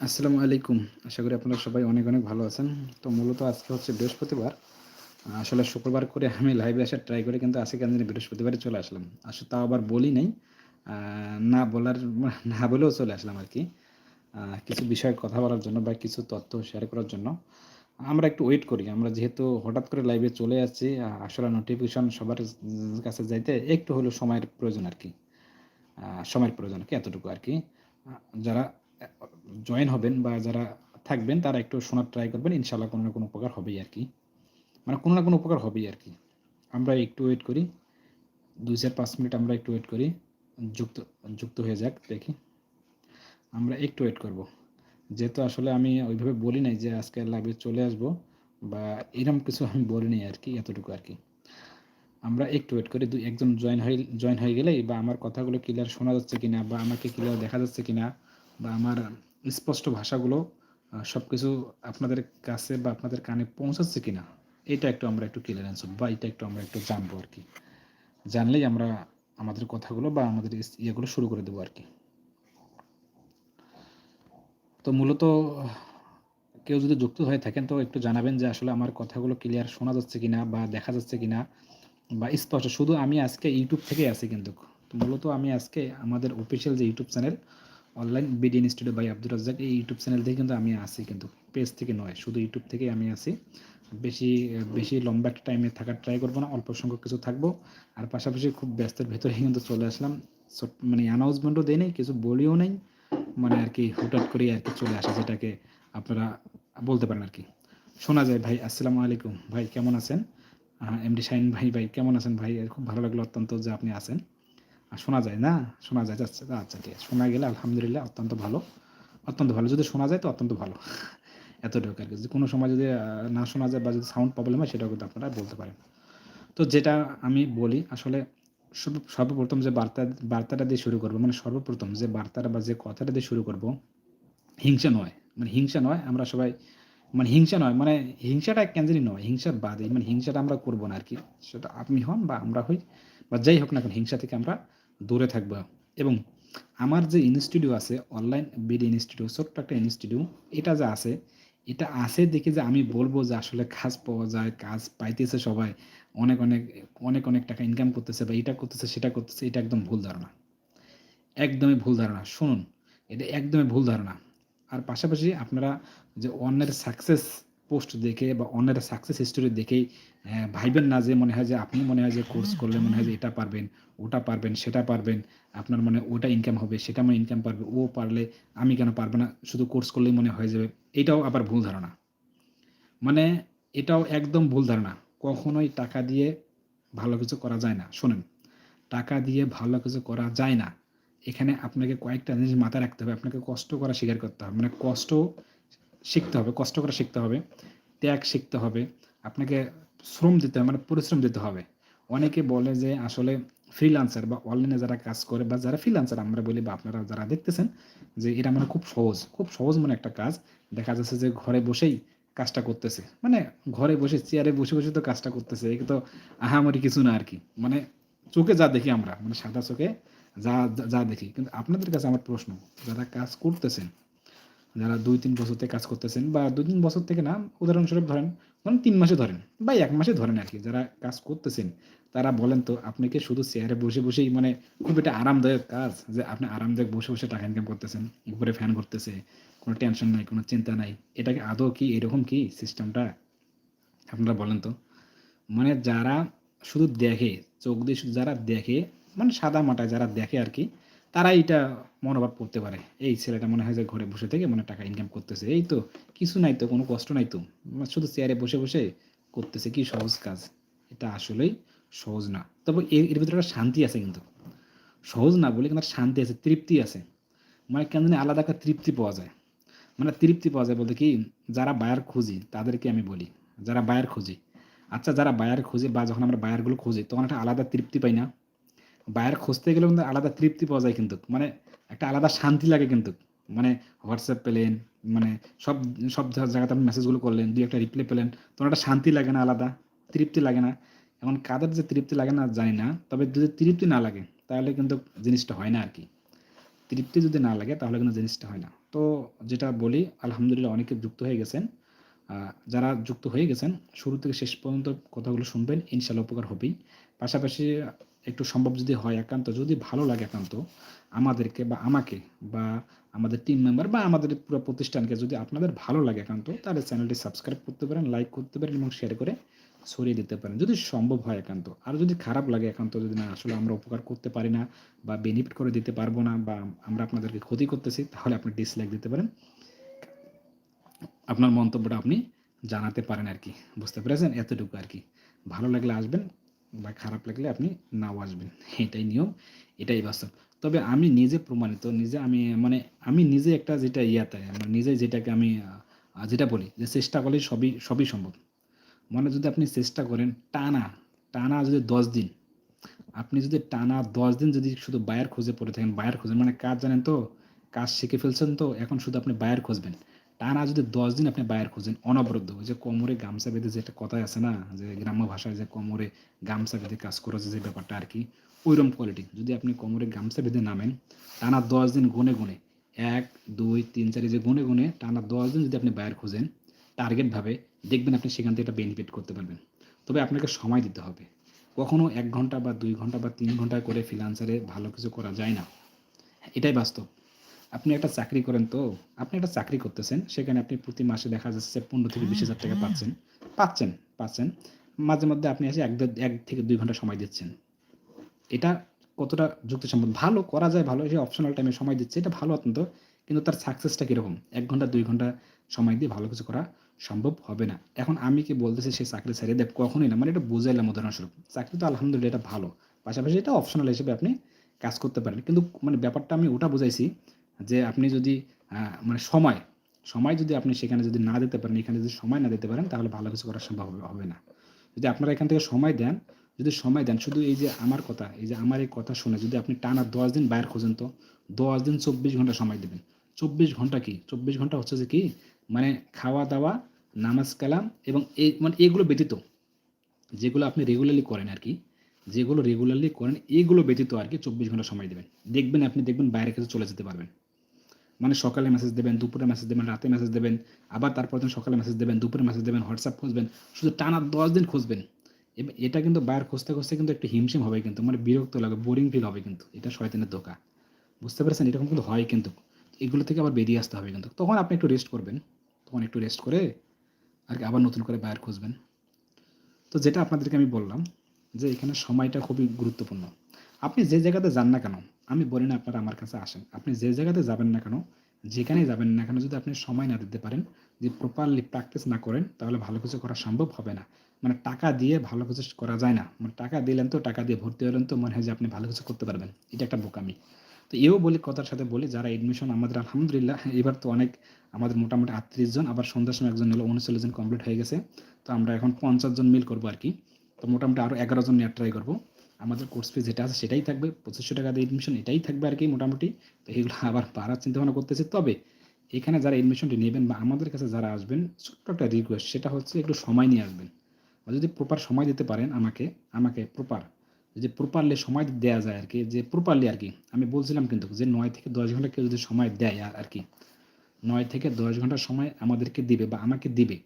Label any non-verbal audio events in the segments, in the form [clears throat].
আসসালামু আলাইকুম। আশা করি আপনারা সবাই অনেক অনেক ভালো আছেন। তো মূলত আজকে হচ্ছে বৃহস্পতিবার। আসলে শুক্রবার করে আমি লাইভে আসার ট্রাই করে কিন্তু আজকে জানি বৃহস্পতিবারে চলে আসলাম। আসলে তাও আবার বলি নাই। না বলার না বলেও চলে আসলাম আর কি। কিছু বিষয়ে কথা বলার জন্য বা কিছু তথ্য শেয়ার করার জন্য। আমরা একটু ওয়েট করি। আমরা যেহেতু হঠাৎ করে লাইভে চলে আহ, আসলে নোটিফিকেশন সবার কাছে যাইতে একটু হলেও সময়ের প্রয়োজন আর কি। সময়ের প্রয়োজন কি এতটুকু আর কি। যারা জয়েন হবেন বা যারা থাকবেন, তারা একটু শোনার ট্রাই করবেন। ইনশাল্লাহ কোনো না কোনো উপকার হবেই আর কি। মানে কোনো না কোনো উপকার হবেই আর কি। আমরা একটু ওয়েট করি। দুই চার পাঁচ মিনিট আমরা একটু ওয়েট করি। যুক্ত যুক্ত হয়ে যাক, দেখি। আমরা একটু ওয়েট করব। যেহেতু আসলে আমি ওইভাবে বলি নাই যে আজকে লাইভে চলে আসব বা এরকম কিছু আমি বলি নাই আর কি, এতটুকু আর কি। আমরা একটু ওয়েট করি। দুই একজন জয়েন হয়ে জয়েন হয়ে গেলেই বা আমার কথাগুলো ক্লিয়ার শোনা যাচ্ছে কিনা বা আমাকে ক্লিয়ার দেখা যাচ্ছে কিনা বা আমার স্পষ্ট ভাষাগুলো সব কিছু আপনাদের কাছে বা আপনাদের কানে পৌঁছাচ্ছে কিনা, এটা একটু আমরা একটু ক্লিয়ারেন্স বা এটা একটু আমরা একটু জানব আর কি। জানলেই আমরা আমাদের কথাগুলো বা আমাদের ইয়েগুলো শুরু করে দেবো আর কি। তো মূলত, কেউ যদি যুক্ত হয়ে থাকেন, তো একটু জানাবেন যে আসলে আমার কথাগুলো ক্লিয়ার শোনা যাচ্ছে কিনা বা দেখা যাচ্ছে কিনা বা স্পষ্ট। শুধু আমি আজকে ইউটিউব থেকে আছি কিন্তু। মূলত আমি আজকে আমাদের অফিসিয়াল যে YouTube channel online BD institute by Abdul Razzak এই ইউটিউব চ্যানেল থেকে কিন্তু আমি আসি কিন্তু পেজ থেকে নয়, শুধু ইউটিউব থেকে আমি আসি। বেশি বেশি লম্বা একটা টাইমে থাকার ট্রাই করব না, অল্প সংখ্যক কিছু থাকব। আর পাশাপাশি খুব ব্যস্তের ভেতরে কিন্তু চলে আসলাম। মানে অ্যানাউন্সমেন্টও দেয় নেই, কিছু বলিও নেই। মানে আর কি হুটহাট করে আর কি চলে আসা, যেটাকে আপনারা বলতে পারেন আর কি। শোনা যায়, ভাই, আসসালামু আলাইকুম। ভাই, কেমন আছেন? এমডি শাহিন ভাই ভাই, কেমন আছেন? ভাই, খুব ভালো লাগল অত্যন্ত যে আপনি আছেন। শোনা যায় না? শোনা যায় আচ্ছা আচ্ছা ঠিক আছে। শোনা গেলে আলহামদুলিল্লাহ অত্যন্ত ভালো। অত্যন্ত ভালো। যদি শোনা যায় তো অত্যন্ত ভালো। এতটুকু আর কি। যদি কোনো সময় যদি না শোনা যায় বা যদি সাউন্ড প্রবলেম হয়, সেটাও কিন্তু আপনারা বলতে পারেন। তো যেটা আমি বলি, আসলে সর্ব- সর্বপ্রথম যে বার্তা, বার্তাটা দিয়ে শুরু করব মানে সর্বপ্রথম যে বার্তাটা বা যে কথাটা দিয়ে শুরু করব, হিংসা নয়। মানে হিংসা নয়, আমরা সবাই মানে হিংসা নয় মানে হিংসাটা কেন জানি নয়, হিংসার বাদে। মানে হিংসাটা আমরা করব না আর কি। সেটা আপনি হন বা আমরা হই, বা যাই হোক না কেন, হিংসা থেকে আমরা দূরে থাকব। এবং আমার যে ইনস্টিটিউট আছে অনলাইন বিডি ইনস্টিটিউট ছোট্ট একটা ইনস্টিটিউট এটা যে আছে, এটা আছে দেখে যে আমি বলব যে আসলে কাজ পাওয়া যায়, কাজ পাইতেছে সবাই, অনেক অনেক অনেক অনেক টাকা ইনকাম করতেছে বা এটা করতেছে, সেটা করতেছে, এটা একদম ভুল ধারণা। একদমই ভুল ধারণা। শুনুন, এটা একদমই ভুল ধারণা। আর পাশাপাশি আপনারা যে অন্যের সাকসেস পোস্ট দেখে বা অন্যের সাকসেস হিস্টোরি দেখেই আহ, ভাইবেন না যে মনে হয় যে আপনি মনে হয় যে কোর্স করলে মনে হয় যে এটা পারবেন ওটা পারবেন সেটা পারবেন আপনার মনে ওটা ইনকাম হবে সেটা মনে ইনকাম পারবে ও পারলে আমি কেন পারব না শুধু কোর্স করলেই মনে হয়ে যাবে এটাও আবার ভুল ধারণা। মানে এটাও একদম ভুল ধারণা কখনোই টাকা দিয়ে ভালো কিছু করা যায় না শোনেন টাকা দিয়ে ভালো কিছু করা যায় না এখানে আপনাকে কয়েকটা জিনিস মাথায় রাখতে হবে আপনাকে কষ্ট করা স্বীকার করতে হবে মানে কষ্ট শিখতে হবে, কষ্ট করা শিখতে হবে, ত্যাগ শিখতে হবে, আপনাকে শ্রম দিতে হবে মানে পরিশ্রম দিতে হবে। অনেকে বলে যে আসলে ফ্রিলান্সার বা অনলাইনে যারা কাজ করে বা যারা ফ্রিলান্সার আমরা বলি বা আপনারা যারা দেখতেছেন, যে এটা মানে খুব সহজ খুব সহজ মানে একটা কাজ। দেখা যাচ্ছে যে ঘরে বসেই কাজটা করতেছে মানে ঘরে বসে চেয়ারে বসে বসে তো কাজটা করতেছে এটা তো আহামরি কিছু না আর কি মানে চোখে যা দেখি আমরা মানে সাদা চোখে যা- যা দেখি। কিন্তু আপনাদের কাছে আমার প্রশ্ন, যারা কাজ করতেছেন যারা দুই, তিন বছর থেকে কাজ করতেছেন বা দুই, তিন বছর থেকে না, উদাহরণস্বরূপ ধরেন ধরেন তিন মাসে ধরেন বা এক মাসে ধরেন আর কি, যারা কাজ করতেছেন, তারা বলেন তো আপনাকে শুধু চেয়ারে বসে, বসেই মানে খুব একটা আরামদায়ক কাজ যে আপনি আরামদায়ক বসে বসে টাকা ইনকাম করতেছেন, উপরে ফ্যান করতেছে, কোনো টেনশন নাই, কোনো চিন্তা নাই এটাকে আদৌ কি এরকম কি সিস্টেমটা আপনারা বলেন তো। মানে যারা শুধু দেখে, চোখ দিয়ে যারা দেখে মানে সাদা মাটায় যারা দেখে আর কি তারা এটা মনোভাব করতে পারে। এই ছেলেটা মনে হয় যে ঘরে বসে থেকে মানে টাকা ইনকাম করতেছে। এই তো, কিছু নাই তো, কোনো কষ্ট নাই তো। মানে শুধু চেয়ারে বসে বসে করতেছে। কি সহজ কাজ। এটা আসলেই সহজ না। তবে এর এর ভিতরে একটা শান্তি আছে কিন্তু। সহজ না বলে কিন্তু শান্তি আছে, তৃপ্তি আছে। মানে কেন জানি আলাদা একটা তৃপ্তি পাওয়া যায়। মানে তৃপ্তি পাওয়া যায় বলতে কি, যারা বায়ার খুঁজি, তাদেরকে আমি বলি, যারা বায়ার খুঁজি। আচ্ছা যারা বায়ার খুঁজে বা যখন আমরা বায়ারগুলো খুঁজি, তখন একটা আলাদা তৃপ্তি পাই না। বায়ার খুঁজতে গেলেও কিন্তু আলাদা তৃপ্তি পাওয়া যায় কিন্তু। মানে একটা আলাদা শান্তি লাগে কিন্তু। মানে হোয়াটসঅ্যাপ পেলেন মানে সব সব জায়গাতে আপনি মেসেজগুলো করলেন, দুই একটা রিপ্লাই পেলেন, তখন একটা শান্তি লাগে না আলাদা, তৃপ্তি লাগে না। এখন কাদের যে তৃপ্তি লাগে না জানি না, তবে যদি তৃপ্তি না লাগে, তাহলে কিন্তু জিনিসটা হয় না আর কি তৃপ্তি যদি না লাগে, তাহলে কিন্তু জিনিসটা হয় না। তো যেটা বলি, আলহামদুলিল্লাহ অনেকে যুক্ত হয়ে গেছেন। যারা যুক্ত হয়ে গেছেন, শুরু থেকে শেষ পর্যন্ত কথাগুলো শুনবেন, ইনশাল্লাহ উপকার হবেই। পাশাপাশি একটু সম্ভব যদি হয় একান্ত, যদি ভালো লাগে একান্ত, আমাদেরকে বা আমাকে বা আমাদের টিম মেম্বার বা আমাদের পুরো প্রতিষ্ঠানকে যদি আপনাদের ভালো লাগে একান্ত, তাহলে চ্যানেলটি সাবস্ক্রাইব করতে পারেন লাইক করতে পারেন এবং শেয়ার করে ছড়িয়ে দিতে পারেন। যদি সম্ভব হয় একান্ত, আর যদি খারাপ লাগে একান্ত, যদি না, আসলে আমরা উপকার করতে পারি না বা বেনিফিট করে দিতে পারব না বা আমরা আপনাদেরকে ক্ষতি করতেছি, তাহলে আপনি ডিসলাইক দিতে পারেন। আপনার মন্তব্যটা আপনি জানাতে পারেন আর কি, বুঝতে পেরেছেন? এতটুকু আর কি। ভালো লাগলে আসবেন বা খারাপ লাগলে আপনি নাও আসবেন। এটাই নিয়ম, এটাই বাস্তব। তবে আমি নিজে প্রমাণিত, নিজে আমি মানে আমি নিজে একটা যেটা ইয়াতে মানে নিজে যেটাকে আমি যেটা বলি যে চেষ্টা করলে সবই সবই সম্ভব। মানে যদি আপনি চেষ্টা করেন টানা টানা যদি দশ দিন, আপনি যদি টানা দশ দিন যদি শুধু বায়ার খুঁজে পড়ে থাকেন বায়ার খুঁজেন মানে কাজ জানেন তো, কাজ শিখে ফেলছেন তো, এখন শুধু আপনি বায়ার খুঁজবেন। টানা যদি দশ দিন আপনি বায়ার খুঁজেন, অনবরত ওই যে কোমরে গামছা বেঁধে যে একটা কথাই আছে না, যে গ্রাম্য ভাষায় যে কোমরে গামছা বেঁধে কাজ করেছে যে ব্যাপারটা আর কি, ওইরকম কোয়ালিটি যদি আপনি কোমরে গামছা বেঁধে নামেন, টানা দশ দিন গুনে গুনে, এক, দুই, তিন, চারি যে গুনে গুনে টানা দশ দিন যদি আপনি বায়ার খুঁজেন টার্গেটভাবে দেখবেন আপনি সেখান থেকে একটা বেনিফিট করতে পারবেন। তবে আপনাকে সময় দিতে হবে। কখনো এক ঘণ্টা বা দুই ঘণ্টা বা তিন ঘণ্টা করে ফ্রিলান্সারে ভালো কিছু করা যায় না। এটাই বাস্তব। আপনি একটা চাকরি করেন তো আপনি একটা চাকরি করতেছেন সেখানে আপনি প্রতি মাসে দেখা যাচ্ছে পনেরো থেকে বিশ হাজার টাকা পাচ্ছেন পাচ্ছেন পাচ্ছেন। মাঝে মধ্যে আপনি এসে এক এক থেকে দুই ঘণ্টা সময় দিচ্ছেন। এটা কতটা যুক্তিসম্মত? ভালো করা যায় ভালো সে অপশনাল টাইমে সময় দিচ্ছে এটা ভালো অত্যন্ত কিন্তু তার সাকসেসটা কীরকম? এক ঘণ্টা দুই ঘণ্টা সময় দিয়ে ভালো কিছু করা সম্ভব হবে না। এখন আমি কি বলতেছি সেই চাকরি ছেড়ে দেব কখনোই না মানে এটা বুঝাইলাম উদাহরণস্বরূপ। চাকরি তো আলহামদুলিল্লাহ এটা ভালো। পাশাপাশি এটা অপশনাল হিসেবে আপনি কাজ করতে পারেন। কিন্তু মানে ব্যাপারটা আমি ওটা বুঝাইছি যে আপনি যদি মানে সময় সময় যদি আপনি সেখানে যদি না দিতে পারেন, এখানে যদি সময় না দিতে পারেন, তাহলে ভালো কিছু করা সম্ভব হবে- না। যদি আপনারা এখান থেকে সময় দেন, যদি সময় দেন, শুধু এই যে আমার কথা, এই যে আমার এই কথা শুনে যদি আপনি টানা দশ দিন বাইর খোঁজেন তো দশ দিন চব্বিশ ঘণ্টা সময় দেবেন। চব্বিশ ঘণ্টা কি? চব্বিশ ঘণ্টা হচ্ছে যে কি? মানে খাওয়া দাওয়া, নামাজ কালাম এবং এই মানে এগুলো ব্যতীত, যেগুলো আপনি রেগুলারলি করেন আর কি, যেগুলো রেগুলারলি করেন, এগুলো ব্যতীত আর কি চব্বিশ ঘণ্টা সময় দেবেন। দেখবেন আপনি দেখবেন বাইরে কাছে চলে যেতে পারবেন। মানে সকালে মেসেজ দেবেন, দুপুরে মেসেজ দেবেন, রাতে মেসেজ দেবেন, আবার তারপর দিন সকালে মেসেজ দেবেন, দুপুরে মেসেজ দেবেন হোয়াটসঅ্যাপ খুঁজবেন, শুধু টানা দশ দিন খুঁজবেন। এটা কিন্তু বাইরে খুঁজতে খুঁজতে কিন্তু একটু হিমশিম হবে কিন্তু মানে বিরক্ত লাগে বোরিং ফিল হবে কিন্তু, এটা শয়তানের ধোকা। বুঝতে পেরেছেন? এরকম কিন্তু হয় কিন্তু, এগুলো থেকে আবার বেরিয়ে আসতে হবে কিন্তু। তখন আপনি একটু রেস্ট করবেন, তখন একটু রেস্ট করে আর কি আবার নতুন করে বাইরে খুঁজবেন। তো যেটা আপনাদেরকে আমি বললাম, যে এখানে সময়টা খুবই গুরুত্বপূর্ণ। আপনি যে জায়গাতে যান না কেন আমি বলি না আপনারা আমার কাছে আসেন। আপনি যে জায়গাতে যাবেন না কেন, যেখানেই যাবেন না কেন যদি আপনি সময় না দিতে পারেন যে প্রপারলি প্র্যাকটিস না করেন, তাহলে ভালো কিছু করা সম্ভব হবে না। মানে টাকা দিয়ে ভালো কিছু করা যায় না। মানে টাকা দিলেন তো, টাকা দিয়ে ভর্তি হলেন তো, মনে হয় যে আপনি ভালো কিছু করতে পারবেন। এটা একটা বোকামি। তো এও বলি, কথার সাথে বলি, যারা এডমিশন আমাদের, আলহামদুলিল্লাহ, এবার তো অনেক, আমাদের মোটামুটি আটত্রিশ জন, আবার সন্ধ্যার সময় একজন হলো উনচল্লিশ জন কমপ্লিট হয়ে গেছে। তো আমরা এখন পঞ্চাশ জন মিল করব আর কি। তো মোটামুটি আরও এগারো জন নেওয়ার ট্রাই করব। আমাদের কোর্স ফি যেটা আছে সেটাই থাকবে, পঁচিশশো টাকা দিয়ে এডমিশন এটাই থাকবে আর কি মোটামুটি। তো এগুলো আবার বাড়ার চিন্তা ভাবনা করতেছি। তবে এখানে যারা এডমিশনটি নেবেন বা আমাদের কাছে যারা আসবেন, ছোট্ট একটা রিকোয়েস্ট সেটা হচ্ছে একটু সময় নিয়ে আসবেন। যদি প্রপার সময় দিতে পারেন আমাকে আমাকে প্রপার যদি প্রপারলি সময় দেওয়া যায় আর কি, যে প্রপারলি আর কি, আমি বলছিলাম কিন্তু যে নয় থেকে দশ ঘণ্টা কেউ যদি সময় দেয় আর কি, নয় থেকে দশ ঘণ্টা সময় আমাদেরকে দিবে বা আমাকে দিবে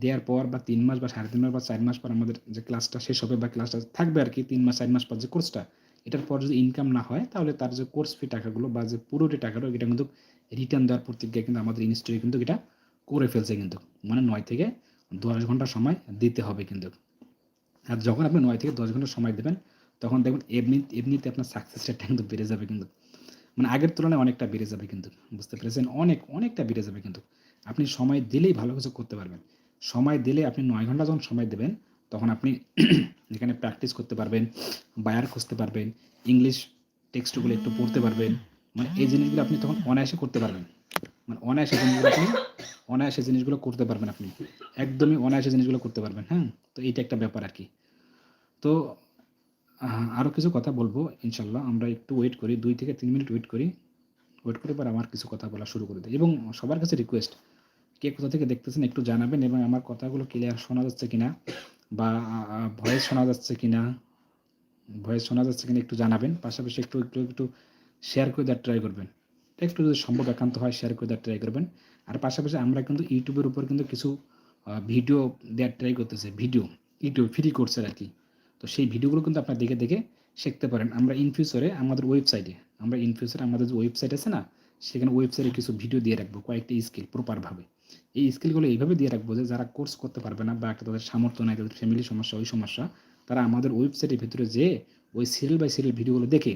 দেওয়ার পর বা তিন মাস বা সাড়ে তিন মাস বা চার মাস পর আমাদের যে ক্লাসটা শেষ হবে বা ক্লাসটা থাকবে আর কি, তিন মাস, চার মাস পর যে কোর্সটা এটার পর যদি ইনকাম না হয়, তাহলে তার যে কোর্স ফি টাকাগুলো বা যে পুরোটি টাকাটা এটা কিন্তু রিটার্ন দেওয়ার প্রতিজ্ঞা কিন্তু আমাদের ইনস্টিটিউট কিন্তু এটা করে ফেলছে কিন্তু। মানে নয় থেকে দশ ঘণ্টা সময় দিতে হবে কিন্তু। আর যখন আপনি নয় থেকে দশ ঘণ্টা সময় দেবেন, তখন দেখবেন এমনি, এমনিতে আপনার সাকসেস রেটটা কিন্তু বেড়ে যাবে কিন্তু। মানে আগের তুলনায় অনেকটা বেড়ে যাবে কিন্তু, বুঝতে পেরেছেন? অনেক, অনেকটা বেড়ে যাবে কিন্তু। আপনি সময় দিলেই ভালো কিছু করতে পারবেন। সময় দিলে আপনি নয় ঘণ্টা যখন সময় দেবেন, তখন আপনি [clears throat] এখানে প্র্যাকটিস করতে পারবেন বায়ার খুঁজতে পারবেন ইংলিশ টেক্সটগুলো একটু পড়তে পারবেন মানে এই জিনিসগুলো আপনি তখন অনায়াসে করতে পারবেন। মানে অনায়াসে জিনিসগুলো আপনি অনায়াসে জিনিসগুলো করতে পারবেন আপনি। একদমই অনায়াসে জিনিসগুলো করতে পারবেন হ্যাঁ? তো এইটা একটা ব্যাপার আর কি। তো আরও কিছু কথা বলব ইনশাল্লাহ আমরা একটু ওয়েট করি, দুই থেকে তিন মিনিট ওয়েট করি। ওয়েট করে পর আমার কিছু কথা বলা শুরু করে দিই। এবং সবার কাছে রিকোয়েস্ট কে কোথা থেকে দেখতেছেন একটু জানাবেন এবং আমার কথাগুলো ক্লিয়ার শোনা যাচ্ছে কিনা বা ভয়েস শোনা যাচ্ছে কিনা ভয়েস শোনা যাচ্ছে কিনা একটু জানাবেন। পাশাপাশি একটু একটু একটু শেয়ার করে দেওয়ার ট্রাই করবেন। একটু যদি সম্ভব একান্ত হয় শেয়ার করে দেওয়ার ট্রাই করবেন। আর পাশাপাশি আমরা কিন্তু ইউটিউবের উপর কিন্তু কিছু ভিডিও দেওয়ার ট্রাই করতেছে। ভিডিও ইউটিউব ফ্রি কোর্সের আর কি। তো সেই ভিডিওগুলো কিন্তু আপনার দেখে দেখে শিখতে পারেন। আমরা ইন ফিউচারে আমাদের ওয়েবসাইটে আমরা ইন ফিউচারে আমাদের যে ওয়েবসাইট আছে না, সেখানে ওয়েবসাইটে কিছু ভিডিও দিয়ে রাখব, কয়েকটি স্কিল প্রপারভাবে এই স্কিলগুলো এইভাবে দিয়ে রাখব যে যারা কোর্স করতে পারবে না বা একটা তাদের সামর্থ্য নাই, তাদের ফ্যামিলি সমস্যা, ওই সমস্যা, তারা আমাদের ওয়েবসাইটের ভিতরে যেয়ে ওই সিরিয়াল বাই সিরিয়াল ভিডিওগুলো দেখে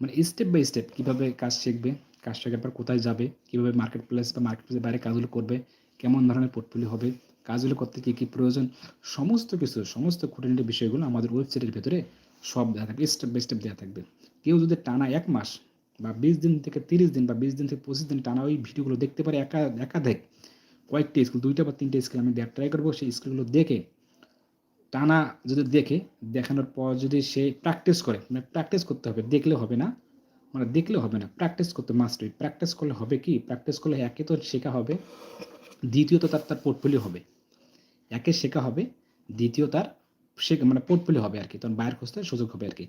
মানে স্টেপ বাই স্টেপ কীভাবে কাজ শিখবে, কাজ শেখার পর কোথায় যাবে, কীভাবে মার্কেট প্লেস বা মার্কেট প্লেসের বাইরে কাজগুলো করবে, কেমন ধরনের পোর্টফোলিও হবে, কাজগুলো করতে কী কী প্রয়োজন, সমস্ত কিছু, সমস্ত খুঁটিনাটি বিষয়গুলো আমাদের ওয়েবসাইটের ভেতরে সব দেওয়া থাকবে স্টেপ বাই স্টেপ দেওয়া থাকবে। কেউ যদি টানা এক মাস বা বিশ দিন থেকে তিরিশ দিন বা বিশ দিন থেকে পঁচিশ দিন টানা ওই ভিডিওগুলো দেখতে পারে একা, একাধিক কয়েকটি স্কুল, দুইটা বা তিনটে স্কুল আমি ট্রাই করব, সেই স্কুলগুলো দেখে, টানা যদি দেখে, দেখানোর পর যদি সে প্র্যাকটিস করে মানে প্র্যাকটিস করতে হবে, দেখলে হবে না মানে দেখলে হবে না প্র্যাকটিস করতে মাস্ট প্র্যাকটিস করলে হবে কি প্র্যাকটিস করলে একে তো শেখা হবে, দ্বিতীয়ত তার তার পোর্টফোলিও হবে, একে শেখা হবে, দ্বিতীয় তার শেখা মানে পোর্টফোলিও হবে আর কি, তখন বাইরে খুঁজতে সুযোগ হবে আর কি,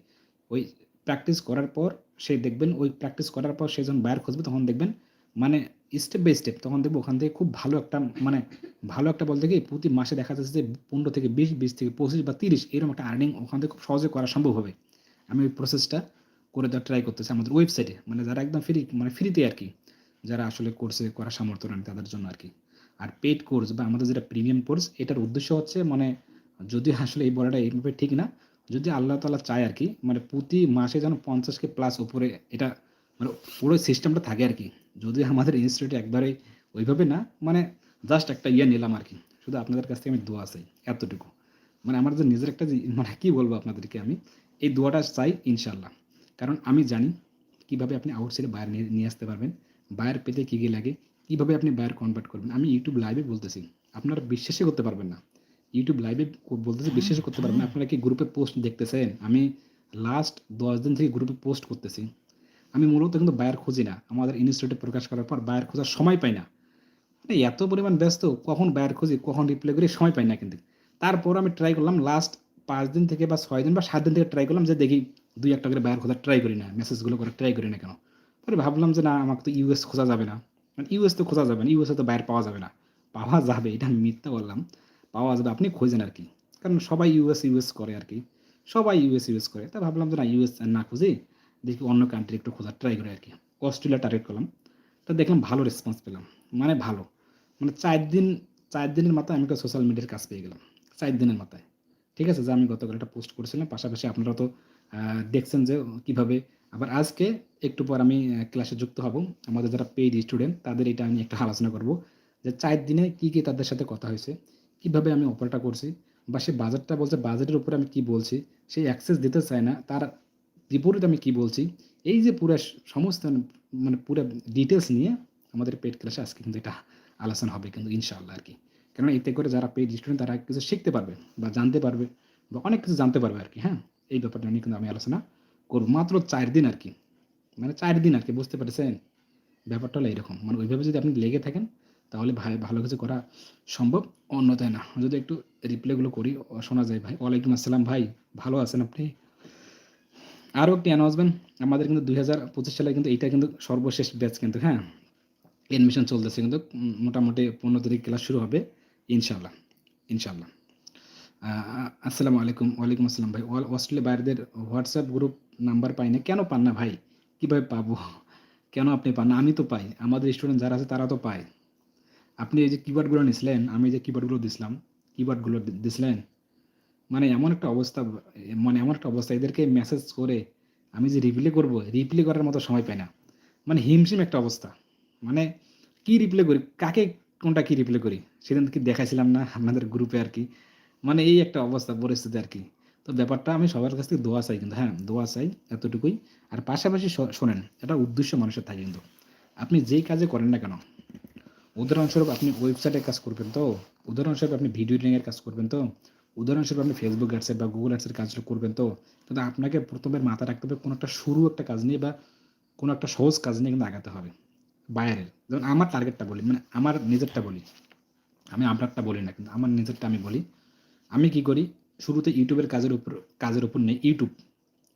ওই প্র্যাকটিস করার পর সে দেখবেন, ওই প্র্যাকটিস করার পর সে যখন বাইরে খুঁজবে, তখন দেখবেন মানে স্টেপ বাই স্টেপ তখন দেখব ওখান থেকে খুব ভালো একটা মানে ভালো একটা বলতে কি প্রতি মাসে দেখা যাচ্ছে যে পনেরো থেকে বিশ বিশ থেকে পঁচিশ বা তিরিশ এরকম একটা আর্নিং ওখান থেকে খুব সহজে করা সম্ভব হবে। আমি ওই প্রসেসটা করে দেওয়ার ট্রাই করতেছি আমাদের ওয়েবসাইটে মানে যারা একদম ফ্রি মানে ফ্রিতে আর কি, যারা আসলে কোর্সে করার সামর্থ্য নেই তাদের জন্য আর কি। আর পেড কোর্স বা আমাদের যেটা প্রিমিয়াম কোর্স এটার উদ্দেশ্য হচ্ছে মানে যদি আসলে এই বলাটা এইভাবে ঠিক না, যদি আল্লাহ তালা চায় আর কি মানে প্রতি মাসে যেন পঞ্চাশকে প্লাস উপরে এটা মানে পুরো সিস্টেমটা থাকে আর কি। যদি আমাদের ইনস্টিটিউটে একবারে ওইভাবে না মানে জাস্ট একটা ইয়ে নিলাম আর কি। শুধু আপনাদের কাছ থেকে আমি দোয়া চাই, এতটুকু। মানে আমার যে নিজের একটা মানে কী বলব আপনাদেরকে আমি, এই দোয়াটা চাই ইনশাল্লাহ কারণ আমি জানি কীভাবে আপনি আউটসাইডে বাইরে নিয়ে নিয়ে আসতে পারবেন বাইরে পেতে কী কী লাগে, কীভাবে আপনি বাইরে কনভার্ট করবেন। আমি ইউটিউব লাইভে বলতেছি, আপনারা বিশ্বাসই করতে পারবেন না। ইউটিউব লাইভে বলতেছি বিশ্বাস করতে পারবেন না। আপনারা কি গ্রুপে পোস্ট দেখতেছেন? আমি লাস্ট দশ দিন থেকে গ্রুপে পোস্ট করতেছি। আমি মূলত কিন্তু বায়ার খুঁজি না। আমাদের ইনস্টিটিউটে প্রকাশ করার পর বায়ার খোঁজার সময় পাই না। মানে এত পরিমাণ ব্যস্ত, কখন বায়ার খুঁজি, কখন রিপ্লাই করি, সময় পাই না কিন্তু। তারপর আমি ট্রাই করলাম লাস্ট পাঁচ দিন থেকে বা ছয় দিন বা সাত দিন থেকে ট্রাই করলাম যে দেখি দুই একটা করে বায়ার খোঁজার ট্রাই করি না মেসেজগুলো করে ট্রাই করি না কেন? পরে ভাবলাম যে না, আমাকে তো ইউএস খোঁজা যাবে না। মানে ইউএস তো খোঁজা যাবে না ইউএসএ তো বাইরে পাওয়া যাবে না। পাওয়া যাবে, এটা আমি মিথ্যা বললাম। পাওয়া যাবে, আপনি খোঁজেন আর কি কারণ সবাই ইউএস ইউএস করে আর কি সবাই ইউএস ইউএস করে। তা ভাবলাম যে না ইউএস না খুঁজে দেখি অন্য কান্ট্রি একটু খোঁজার ট্রাই করে আর কি। অস্ট্রেলিয়া টার্গেট করলাম। তা দেখলাম ভালো রেসপন্স পেলাম। মানে ভালো। মানে চার দিন, চার দিনের মাথায় আমি একটা সোশ্যাল মিডিয়ার কাজ পেয়ে গেলাম। চার দিনের মাথায়। ঠিক আছে? যে আমি গতকাল একটা পোস্ট করেছিলাম। পাশাপাশি আপনারা তো দেখছেন যে কীভাবে। আবার আজকে একটু পর আমি ক্লাসে যুক্ত হব। আমাদের যারা পেইড স্টুডেন্ট তাদের এটা আমি একটা আলোচনা করব। যে চার দিনে কী কী তাদের সাথে কথা হয়েছে? কীভাবে আমি অপারটা করছি? বা সে বাজেটটা বলছে বাজেটের উপরে আমি কি বলছি? সেই অ্যাক্সেস দিতে চায় না। তার বিপরীত আমি কি বলছি? এই যে পুরো সমস্ত মানে পুরো ডিটেলস নিয়ে আমাদের পেড ক্লাসে আজকে কিন্তু এটা আলোচনা হবে কিন্তু ইনশাআল্লাহ আর কি। কেননা এতে করে যারা পেড স্টুডেন্ট তারা কিছু শিখতে পারবে বা জানতে পারবে বা অনেক কিছু জানতে পারবে আর কি হ্যাঁ? এই ব্যাপারটা নিয়ে কিন্তু আমি আলোচনা করব। মাত্র চার দিন আর কি মানে চার দিন আর কি, বুঝতে পারছেন? ব্যাপারটা হলো এরকম মানে ওইভাবে যদি আপনি লেগে থাকেন তাহলে ভাই, ভালো কিছু করা সম্ভব, অন্যথায় না। যদি একটু রিপ্লাইগুলো করি শোনা যায় ভাই। ওয়ালাইকুম আসসালাম ভাই, ভালো আছেন আপনি? আরও একটি অ্যানাউন্সমেন্ট আমাদের কিন্তু দুই হাজার পঁচিশ সালে কিন্তু এইটা কিন্তু সর্বশেষ ব্যাচ কিন্তু হ্যাঁ? এডমিশন চলতেছে কিন্তু মোটামুটি পনেরো তারিখ ক্লাস শুরু হবে ইনশাল্লাহ ইনশাল্লাহ আসসালামু আলাইকুম, ওয়ালাইকুম আসসালাম ভাই। অস্ট্রেলিয়া বাইরেদের হোয়াটসঅ্যাপ গ্রুপ নাম্বার পাই না। কেন পান না ভাই? কীভাবে পাবো? কেন আপনি পান না? আমি তো পাই। আমাদের স্টুডেন্ট যারা আছে তারা তো পায়। আপনি এই যে কিবোর্ডগুলো নিছিলেন, আমি যে কিবোর্ডগুলো দিছিলাম কিবোর্ডগুলো দিছিলেন মানে এমন একটা অবস্থা মানে এমন একটা অবস্থা, এদেরকে মেসেজ করে আমি যে রিপ্লাই করব রিপ্লাই করার মতো সময় পাই না। মানে হিমশিম একটা অবস্থা। মানে কি রিপ্লাই করি? কাকে, কোনটা কি রিপ্লাই করি? সেদিন কি দেখাইছিলাম না আপনাদের গ্রুপে আর কি? মানে এই একটা অবস্থা, পরিস্থিতি আর কি। তো ব্যাপারটা আমি সবার কাছ থেকে দোয়া চাই কিন্তু হ্যাঁ দোয়া চাই এতটুকুই। আর পাশাপাশি শোনেন, এটা উদ্দেশ্য মানুষের থাকে কিন্তু। আপনি যেই কাজে করেন না কেন, উদাহরণস্বরূপ আপনি ওয়েবসাইটের কাজ করবেন তো, উদাহরণস্বরূপ আপনি ভিডিও এডিটিংয়ের কাজ করবেন তো উদাহরণস্বরূপ আপনি ফেসবুক অ্যাডসের বা গুগল অ্যাডসের কাজগুলো করবেন তো, কিন্তু আপনাকে প্রথমে মাথা রাখতে হবে কোনো একটা শুরু একটা কাজ নিয়ে বা কোনো একটা সহজ কাজ নিয়ে কিন্তু আগাতে হবে বাইরের যেমন আমার টার্গেটটা বলি মানে আমার নিজেরটা বলি, আমি আপনারটা বলি না, কিন্তু আমার নিজেরটা আমি বলি, আমি কি করি, শুরুতে ইউটিউবের কাজের উপর কাজের উপর নেই ইউটিউব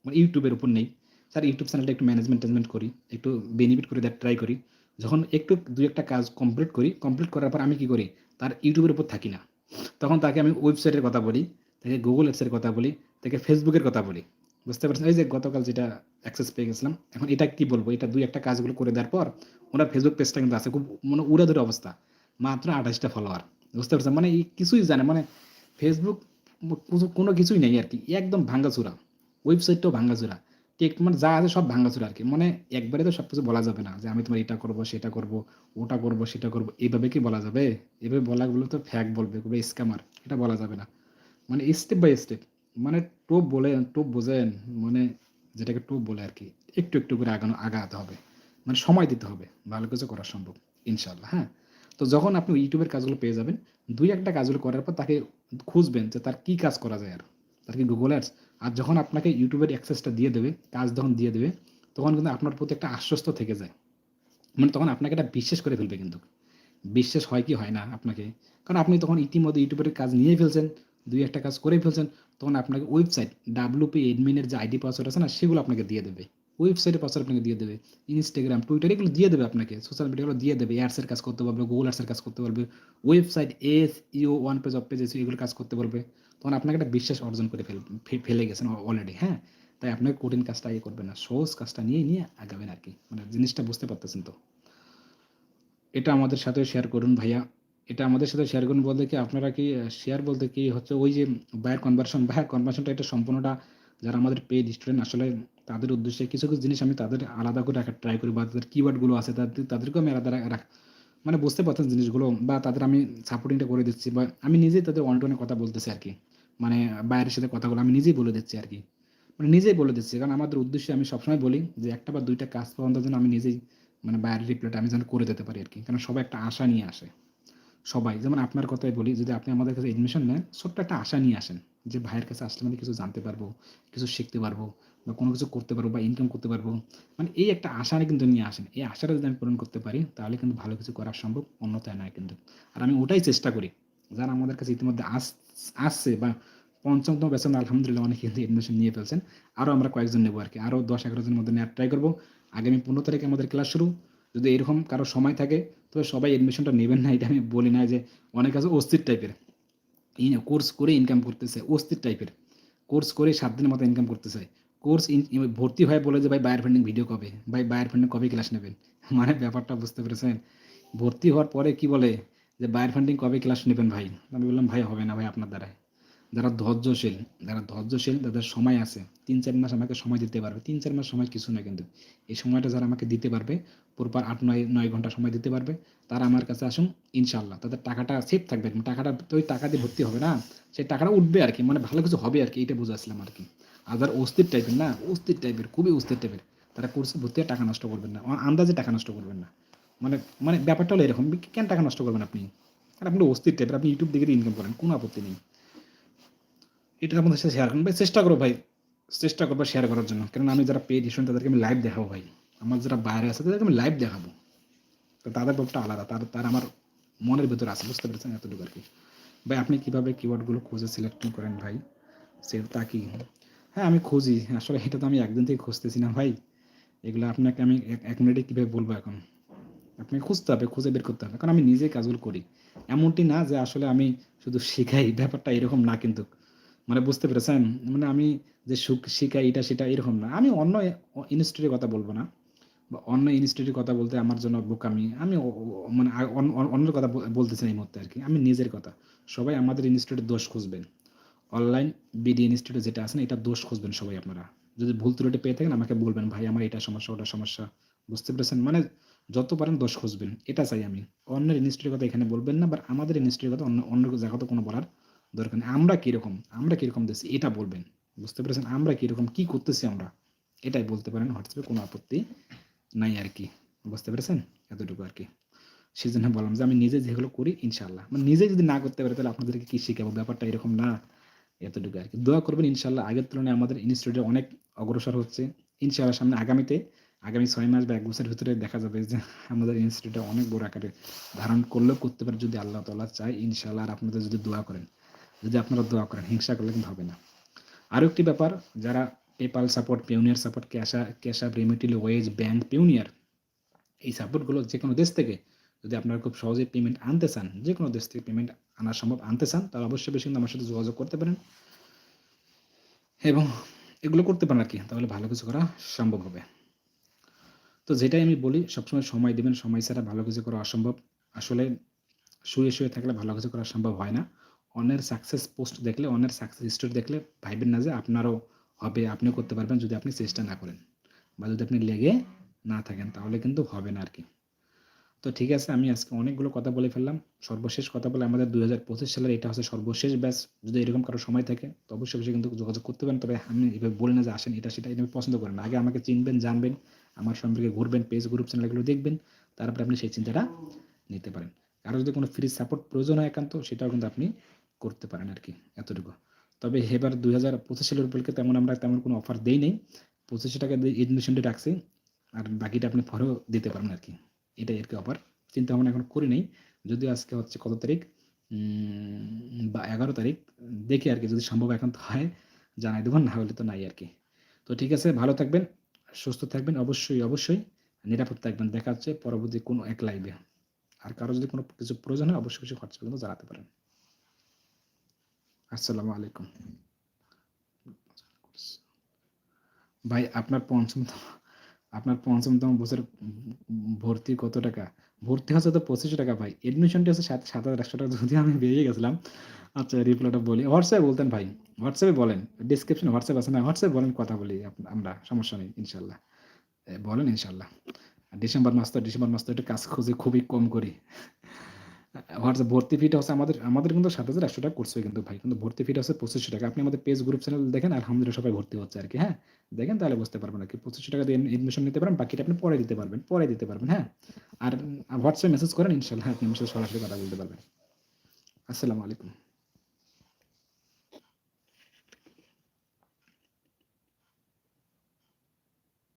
মানে ইউটিউবের উপর নেই স্যার ইউটিউব চ্যানেলটা একটু ম্যানেজমেন্ট ট্যানেজমেন্ট করি, একটু বেনিফিট করে দেওয়ার ট্রাই করি, যখন একটু দুই একটা কাজ কমপ্লিট করি কমপ্লিট করার পর আমি কি করি, তার ইউটিউবের উপর থাকি না। তখন তাকে আমি ওয়েবসাইটের কথা বলি, তাকে গুগল অ্যাপসের কথা বলি, তাকে ফেসবুকের কথা বলি। বুঝতে পারছেন? এই যে গতকাল যেটা অ্যাক্সেস পেয়ে গেছিলাম, এখন এটা কি বলব? এটা দুই একটা কাজগুলো করে দেওয়ার পর ওনার ফেসবুক পেজটা কিন্তু আছে, খুব মানে উড়ে ধরে অবস্থা, মাত্র আঠাশটা ফলোয়ার বুঝতে পারছেন? মানে কিছুই জানে মানে ফেসবুক কোনো- কোনো কিছুই নেই আর কি, একদম ভাঙ্গাচুরা। ওয়েবসাইটটাও ভাঙ্গাচুরা। টেক মানে যা আছে সব ভাঙ্গাচুরা আর কি মানে একবারে তো সব কিছু বলা যাবে না যে আমি তোমার এটা করব, সেটা করব, ওটা করব, সেটা করব, এইভাবে কি বলা যাবে? এভাবে বলাগুলো তো ফ্যাক বলবে বলবে স্ক্যামার এটা বলা যাবে না। মানে স্টেপ বাই স্টেপ মানে টোপ বলে, টোপ বোঝেন মানে যেটাকে টোপ বলে আর কি একটু একটু করে আগানো, আগাতে হবে। মানে সময় দিতে হবে, ভালো কিছু করা সম্ভব ইনশাল্লাহ হ্যাঁ? তো যখন আপনি ইউটিউবের কাজগুলো পেয়ে যাবেন, দুই একটা কাজগুলো করার পর তাকে খুঁজবেন যে তার কি কাজ করা যায় আর। তার কি গুগল অ্যাডস আর যখন আপনাকে ইউটিউবের অ্যাক্সেসটা দিয়ে দেবে, কাজ যখন দিয়ে দেবে, তখন কিন্তু আপনার প্রতি একটা আশ্বস্ত থেকে যায়। মানে তখন আপনাকে এটা বিশ্বাস করে ফেলবে কিন্তু। বিশ্বাস হয় কি হয় না আপনাকে? কারণ আপনি তখন ইতিমধ্যে ইউটিউবের কাজ নিয়ে ফেলছেন, দুই একটা কাজ করে ফেলছেন, তখন আপনাকে ওয়েবসাইট ডাব্লুপি এডমিনের যে আইডি পাসওয়ার্ড আছে না, সেগুলো আপনাকে দিয়ে দেবে। ওয়েবসাইটের পাসওয়ার্ড আপনাকে দিয়ে দেবে ইনস্টাগ্রাম টুইটার এগুলো দিয়ে দেবে আপনাকে। সোশ্যাল মিডিয়াগুলো দিয়ে দেবে অ্যাডসের কাজ করতে পারবে গুগল অ্যাডসের কাজ করতে পারবে website S E O on page off page এগুলো কাজ করতে পারবে। তখন আপনাকে একটা বিশ্বাস অর্জন করে ফেল ফেলে গেছেন অলরেডি হ্যাঁ? তাই আপনাকে কঠিন কাজটা ইয়ে করবেন না। সহজ কাজটা নিয়ে নিয়ে আগাবেন আর কি মানে জিনিসটা বুঝতে পারতেছেন তো? এটা আমাদের সাথে শেয়ার করুন ভাইয়া। এটা আমাদের সাথে শেয়ার করুন বলতে কি আপনারা কি শেয়ার বলতে কি হচ্ছে ওই যে বায়ার কনভার্সন বায়ার কনভার্সনটা এটা সম্পূর্ণটা যারা আমাদের পেড স্টুডেন্ট আসলে তাদের উদ্দেশ্যে কিছু কিছু জিনিস আমি তাদের আলাদা করে রাখার ট্রাই করি বা তাদের কিওয়ার্ডগুলো আছে তাদের, তাদেরকেও আমি আলাদা রাখ মানে বুঝতে পারছেন জিনিসগুলো বা তাদের আমি সাপোর্টিংটা করে দিচ্ছি বা আমি নিজেই তাদের টু কথা বলতেছি আর কি মানে বাইরের সাথে কথাগুলো আমি নিজেই বলে দিচ্ছি আর কি। মানে নিজেই বলে দিচ্ছি, কারণ আমাদের উদ্দেশ্যে আমি সবসময় বলি যে একটা বা দুইটা কাজ পাওয়ার যেন আমি নিজেই মানে বাইরের রিপ্লাইটা আমি যেন করে দিতে পারি আর কি। কারণ সবাই একটা আশা নিয়ে আসে। সবাই, যেমন আপনার কথাই বলি, যদি আপনি আমাদের কাছে এডমিশন নেন, ছোট্ট একটা আশা নিয়ে আসেন যে ভাইয়ের কাছে আসলে মানে কিছু জানতে পারব, কিছু শিখতে পারব বা কোনো কিছু করতে পারব বা ইনকাম করতে পারব। মানে এই একটা আশা কিন্তু নিয়ে আসেন। এই আশাটা যদি আমি পূরণ করতে পারি, তাহলে কিন্তু ভালো কিছু করা সম্ভব, অন্যথায় নয় কিন্তু। আর আমি ওটাই চেষ্টা করি। যারা আমাদের কাছে ইতিমধ্যে আস, আসছে বা পঞ্চমতম বেতন আলহামদুলিল্লাহ অনেক কিন্তু এডমিশন নিয়ে ফেলছেন। আরও আমরা কয়েকজন নেব আর কি আরও দশ, এগারো জনের মধ্যে নেওয়ার ট্রাই করব। আগামী পনেরো তারিখে আমাদের ক্লাস শুরু। যদি এরকম কারও সময় থাকে, তবে সবাই এডমিশনটা নেবেন না। এটা আমি বলি না যে অনেক আছে অস্থির টাইপের কোর্স করে ইনকাম করতেছে, অস্থির টাইপের কোর্স করে সাত দিনের মতো ইনকাম করতেছে। কোর্স ভর্তি হয়ে বলে যে, ভাই বায়ার ফান্ডিং ভিডিও কবে? ভাই বায়ার ফান্ডিং কবে ক্লাস নেবেন? মানে ব্যাপারটা বুঝতে পেরেছেন? ভর্তি হওয়ার পরে কি বলে? যে বায়ার ফান্ডিং কবে ক্লাস নেবেন ভাই? আমি বললাম, ভাই, হবে না ভাই আপনার দ্বারায়। যারা ধৈর্যশীল যারা ধৈর্যশীল, তাদের সময় আছে। তিন, চার মাস আমাকে সময় দিতে পারবে। তিন, চার মাস সময় কিছু না কিন্তু। এই সময়টা যারা আমাকে দিতে পারবে, পুরোপার আট, নয় নয় ঘণ্টা সময় দিতে পারবে, তারা আমার কাছে আসুন ইনশাল্লাহ তাদের টাকাটা সেফ থাকবে। টাকাটা, তো ওই টাকা দিয়ে ভর্তি হবে না? সেই টাকাটা উঠবে আর কি মানে ভালো কিছু হবে আর কি এইটা বুঝাচ্ছিলাম আর কি আর যারা অস্থির টাইপের না? অস্থির টাইপের খুবই অস্থির টাইপের তারা কোর্সে ভর্তি টাকা নষ্ট করবেন না। আন্দাজে টাকা নষ্ট করবেন না। মানে মানে ব্যাপারটা হলো এরকম। কেন টাকা নষ্ট করবেন আপনি? আর আপনি অস্থির টাইপের আপনি ইউটিউব দেখে ইনকাম করেন, কোনো আপত্তি নেই। এটা আমাদের সাথে শেয়ার করুন। ভাই, চেষ্টা করো ভাই, চেষ্টা করব শেয়ার করার জন্য। কারণ আমি যারা পেড স্টুডেন্ট তাদেরকে আমি লাইভ দেখাবো ভাই। আমার যারা বাইরে আছে, তাদেরকে আমি লাইভ দেখাবো। তো তাদের ব্যাপারটা আলাদা, তার তার আমার মনের ভেতরে আছে, বুঝতে পেরেছেন এতটুকু আর কি। ভাই, আপনি কীভাবে কিওয়ার্ডগুলো খুঁজে সিলেক্ট করেন ভাই? সে তা কি? হ্যাঁ আমি খুঁজি। আসলে এটা তো আমি একদিন থেকে খুঁজতেছি না ভাই। এগুলো আপনাকে আমি এক মিনিটে কীভাবে বলব এখন? আপনাকে খুঁজতে হবে, খুঁজে বের করতে হবে। কারণ আমি নিজে কাজগুলো করি। এমনটি না যে আসলে আমি শুধু শেখাই, ব্যাপারটা এরকম না কিন্তু। মানে বুঝতে পেরেছেন? মানে আমি যে সুখ শিখাই, এটা সেটা এরকম না। আমি অন্য ইনস্টিটিউটের কথা বলব না। বা অন্য ইনস্টিটিউটের কথা বলতে আমার জন্য বোকামি। আমি মানে অন্যের কথা বল- বলতেছি এই মুহূর্তে আর কি আমি নিজের কথা। সবাই আমাদের ইনস্টিটিউটের দোষ খুঁজবেন। অনলাইন বিডি ইনস্টিটিউট যেটা আছে না, এটা দোষ খুঁজবেন সবাই আপনারা। যদি ভুল ত্রুটি পেয়ে থাকেন, আমাকে বলবেন, ভাই, আমার এটা সমস্যা, ওটা সমস্যা। বুঝতে পেরেছেন? মানে যত পারেন দোষ খুঁজবেন, এটা চাই আমি। অন্যের ইনস্টিটিউটের কথা এখানে বলবেন না বা আমাদের ইনস্টিটিউটের কথা অন্য অন্য জায়গাতে কোনো বলার দরকার নেই। আমরা কীরকম আমরা কীরকম দিচ্ছি এটা বলবেন। বুঝতে পেরেছেন? আমরা কীরকম, কী করতেছি আমরা? এটাই বলতে পারেন, হোয়াটসঅ্যাপে কোনো আপত্তি নাই আর কি। বুঝতে পেরেছেন? এতটুকু আর কি। সেই জন্য বললাম যে আমি নিজে যেগুলো করি ইনশাল্লাহ মানে নিজে যদি না করতে পারি, তাহলে আপনাদেরকে কি শেখাবো? ব্যাপারটা এরকম না। এতটুকু আর কি। দোয়া করবেন ইনশাল্লাহ আগের তুলনায় আমাদের ইনস্টিটিউটে অনেক অগ্রসর হচ্ছে। ইনশাল্লাহ সামনে আগামীতে আগামী ছয় মাস বা এক বছরের ভিতরে দেখা যাবে যে আমাদের ইনস্টিটিউটে অনেক বড় আকারে ধারণ করলেও করতে পারে যদি আল্লাহ তাল্লাহ চায় ইনশাল্লাহ আর আপনাদের যদি দোয়া করেন। যদি আপনারা দোয়া করেন, হিংসা করলে কিন্তু হবে না। আরও একটি ব্যাপার, যারা পেপাল সাপোর্ট পিউনিয়ার সাপোর্ট ক্যাশা ক্যাশা রেমিটিল ওয়েজ ব্যাংক পিউনিয়ার এই সাপোর্টগুলো যে কোনো দেশ থেকে যদি আপনারা খুব সহজে পেমেন্ট আনতে চান, যে কোনো দেশ থেকে পেমেন্ট আনা সম্ভব আনতে চান, তাহলে অবশ্যই বেশি কিন্তু আমার সাথে যোগাযোগ করতে পারেন। এবং এগুলো করতে পারেন আর কি, তাহলে ভালো কিছু করা সম্ভব হবে। তো যেটাই আমি বলি, সবসময় সময় দেবেন, সময় ছাড়া ভালো কিছু করা অসম্ভব। আসলে শুয়ে শুয়ে থাকলে ভালো কিছু করা সম্ভব হয় না। অন্যের সাকসেস পোস্ট দেখলে, অন্যের সাকসেস স্টোরি দেখলে ভাইবেন না যে আপনারও হবে, আপনিও করতে পারবেন যদি আপনি চেষ্টা না করেন বা যদি আপনি লেগে না থাকেন, তাহলে কিন্তু হবে না আর কি তো ঠিক আছে, আমি আজকে অনেকগুলো কথা বলে ফেললাম। সর্বশেষ কথা বলে আমাদের দুই হাজার পঁচিশ সালের এটা হচ্ছে সর্বশেষ ব্যাচ। যদি এরকম কারও সময় থাকে, তো অবশ্যই অবশ্যই কিন্তু যোগাযোগ করতে পারেন। তবে আমি এভাবে বলি না যে আসেন এটা, সেটা, এটা পছন্দ করেন আগে আমাকে চিনবেন, জানবেন আমার সম্পর্কে ঘুরবেন পেজ গ্রুপ চ্যানেলগুলো দেখবেন, তারপরে আপনি সেই চিন্তাটা নিতে পারেন। কারও যদি কোনো ফ্রি সাপোর্ট প্রয়োজন হয় একান্ত, সেটাও কিন্তু আপনি করতে পারেন আর কি, এতটুকু। তবে এবার দুই হাজার পঁচিশ সালের উপলক্ষে তেমন আমরা তেমন কোনো অফার দেই নেই পঁচিশশো টাকা দিয়ে এডমিশনটা রাখছি, আর বাকিটা আপনি পরেও দিতে পারেন আর কি, এটাই আর কি অফার চিন্তা ভাবনা এখন করি নেই, যদিও আজকে হচ্ছে কত তারিখ? বা এগারো তারিখ, দেখি আর কি, যদি সম্ভব এখন তো হয়, জানাই দেবো, না হলে তো নাই আর কি। তো ঠিক আছে, ভালো থাকবেন। সুস্থ থাকবেন, অবশ্যই অবশ্যই। নিরাপদ থাকবেন। দেখা হচ্ছে পরবর্তী কোনো এক লাইভে আর কারও যদি কোনো কিছু প্রয়োজন হয়, অবশ্যই কিছু খরচ পর্যন্ত জানাতে পারেন। আসসালামু আলাইকুম। ভাই, আপনার পঞ্চমতম আপনার পঞ্চমতম বছর ভর্তি কত টাকা? ভর্তি হচ্ছে তো পঁচিশশো টাকা ভাই। এডমিশনটি হচ্ছে সাত সাত হাজার একশো টাকা। যদি আমি বেরিয়ে গেছিলাম আচ্ছা রিপ্লাইটা বলি। হোয়াটসঅ্যাপে বলতেন ভাই। হোয়াটসঅ্যাপে বলেন। ডিসক্রিপশনে হোয়াটসঅ্যাপ আছে না? হোয়াটসঅ্যাপ বলেন, কথা বলি আমরা। সমস্যা নেই, ইনশাল্লাহ। বলেন, ইনশাল্লাহ। ডিসেম্বর মাস তো ডিসেম্বর মাস তো একটু কাজ খুঁজে খুবই কম করি। হোয়াটসঅ্যাপ ভর্তি ফিটা হচ্ছে? আমাদের আমাদের কিন্তু সাত হাজার একশো টাকা করছে কিন্তু ভাই। কিন্তু ভর্তি ফিটা হচ্ছে পঁচিশশো টাকা। আপনি আমাদের পেজ গ্রুপ চ্যানেল দেখেন, আলহামদুলিল্লাহ সবাই ভর্তি হচ্ছে আর কি হ্যাঁ? দেখেন তাহলে বুঝতে পারবেন আর কি পঁচিশশো টাকা দিয়ে এডমিশন নিতে পারেন বাকিটা আপনি পরে দিতে পারবেন, পরে দিতে পারবেন হ্যাঁ? আর হোয়াটসঅ্যাপ মেসেজ করেন, ইনশাল্লাহ আপনি মেসেজ সরাসরি কথা বলতে পারবেন। আসসালামু আলাইকুম।